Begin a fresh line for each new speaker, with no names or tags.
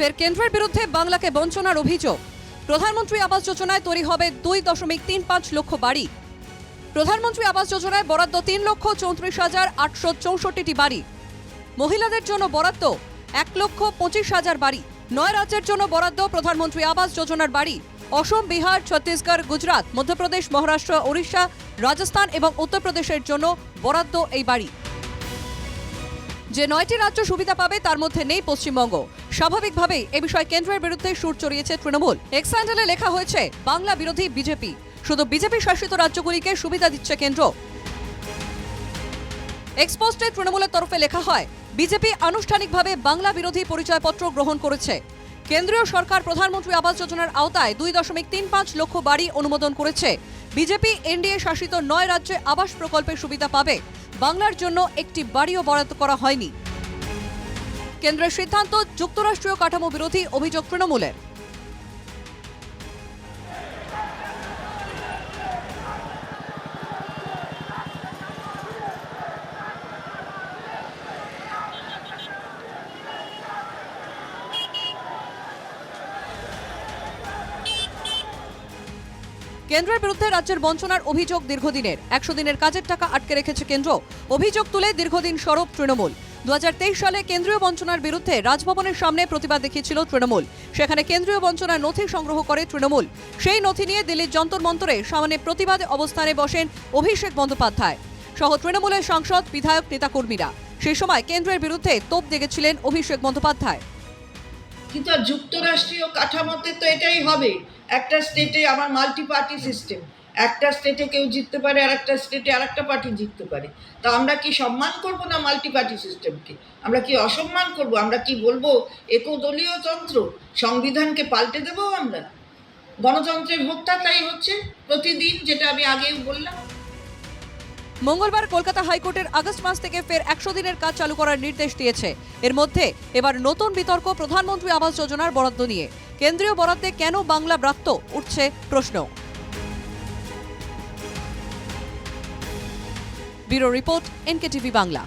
ফের কেন্দ্রের বিরুদ্ধে বাংলাকে বঞ্চনার অভিযোগ। প্রধানমন্ত্রী আবাস যোজনায় তৈরি হবে দুই দশমিক তিন পাঁচ লক্ষ বাড়ি। প্রধানমন্ত্রী আবাস যোজনায় বরাদ্দ তিন লক্ষ চৌত্রিশ হাজার আটশো চৌষট্টিটি বাড়ি। মহিলাদের জন্য বরাদ্দ এক লক্ষ পঁচিশ হাজার বাড়ি। নয় রাজ্যের জন্য বরাদ্দ প্রধানমন্ত্রী আবাস যোজনার বাড়ি। অসম, বিহার, ছত্তিশগড়, গুজরাট, মধ্যপ্রদেশ, মহারাষ্ট্র, ওড়িশা, রাজস্থান এবং উত্তরপ্রদেশের জন্য বরাদ্দ এই বাড়ি। যে নয়টি রাজ্য সুবিধা পাবে, তার মধ্যে নেই পশ্চিমবঙ্গ। স্বাভাবিকভাবেই এ বিষয়ে কেন্দ্রের বিরুদ্ধে সুর চড়িয়েছে তৃণমূল। এক্স হ্যান্ডেলে লেখা হয়েছে, বাংলা বিরোধী বিজেপি। শুধু বিজেপি শাসিত রাজ্যগুলিকে সুবিধা দিচ্ছে কেন্দ্র। এক্সপোস্টে তৃণমূলের তরফে লেখা হয়, বিজেপি আনুষ্ঠানিকভাবে বাংলা বিরোধী পরিচয়পত্র গ্রহণ করেছে। কেন্দ্রীয় সরকার প্রধানমন্ত্রী আবাস যোজনার আওতায় দুই দশমিক তিন পাঁচ লক্ষ বাড়ি অনুমোদন করেছে। বিজেপি এনডিএ শাসিত নয় রাজ্যে আবাস প্রকল্পের সুবিধা পাবে। বাংলার জন্য একটি বাড়িও বরাদ্দ করা হয়নি। কেন্দ্রের সিদ্ধান্ত যুক্তরাষ্ট্রীয় কাঠামো বিরোধী অভিযোগ তৃণমূলের। কেন্দ্রের বিরুদ্ধে রাজ্যের বঞ্চনার অভিযোগ দীর্ঘদিনের। একশো দিনের কাজের টাকা আটকে রেখেছে কেন্দ্র। অভিযোগ তুলে দীর্ঘদিন সরব তৃণমূল। দু হাজার তেইশ সালে কেন্দ্রীয় বঞ্চনার বিরুদ্ধে রাজভবনের সামনে প্রতিবাদ দেখিয়েছিল তৃণমূল। সেখানে কেন্দ্রীয় বঞ্চনার নথি সংগ্রহ করে তৃণমূল। সেই নথি নিয়ে দিল্লির যন্তর মন্তরে সামনে প্রতিবাদে অবস্থানে বসেন অভিষেক বন্দ্যোপাধ্যায়। সহ তৃণমূলের সাংসদ, বিধায়ক, নেতাকর্মীরা। সেই সময় কেন্দ্রের বিরুদ্ধে তোপ দেখেছিলেন অভিষেক বন্দ্যোপাধ্যায়।
কিন্তু যুক্তরাষ্ট্রীয় কাঠামোতে তো এটাই হবে। একটা স্টেটে আমার মাল্টি পার্টি সিস্টেম একটা স্টেটে কেউ জিততে পারে আর একটা স্টেটে আর একটা পার্টি জিততে পারে। তা আমরা কি সম্মান করব না মাল্টি পার্টি সিস্টেমকে আমরা কি অসম্মান করব? আমরা কি বলব, একদলীয় তন্ত্র, সংবিধানকে পাল্টে দেবো আমরা? গণতন্ত্রের হত্যা তাই হচ্ছে, প্রতিদিন যেটা আমি আগেও বললাম।
মঙ্গলবার কলকাতা হাইকোর্টের আগস্ট মাস থেকে ফের একশো দিনের কাজ চালু করার নির্দেশ দিয়েছে। এর মধ্যে এবার নতুন বিতর্ক প্রধানমন্ত্রী আবাস যোজনার বরাদ্দ নিয়ে। কেন্দ্রীয় বরাদ্দে কেন বাংলা ব্রাত্য? উঠছে প্রশ্ন। Bureau report NKTV Bangla.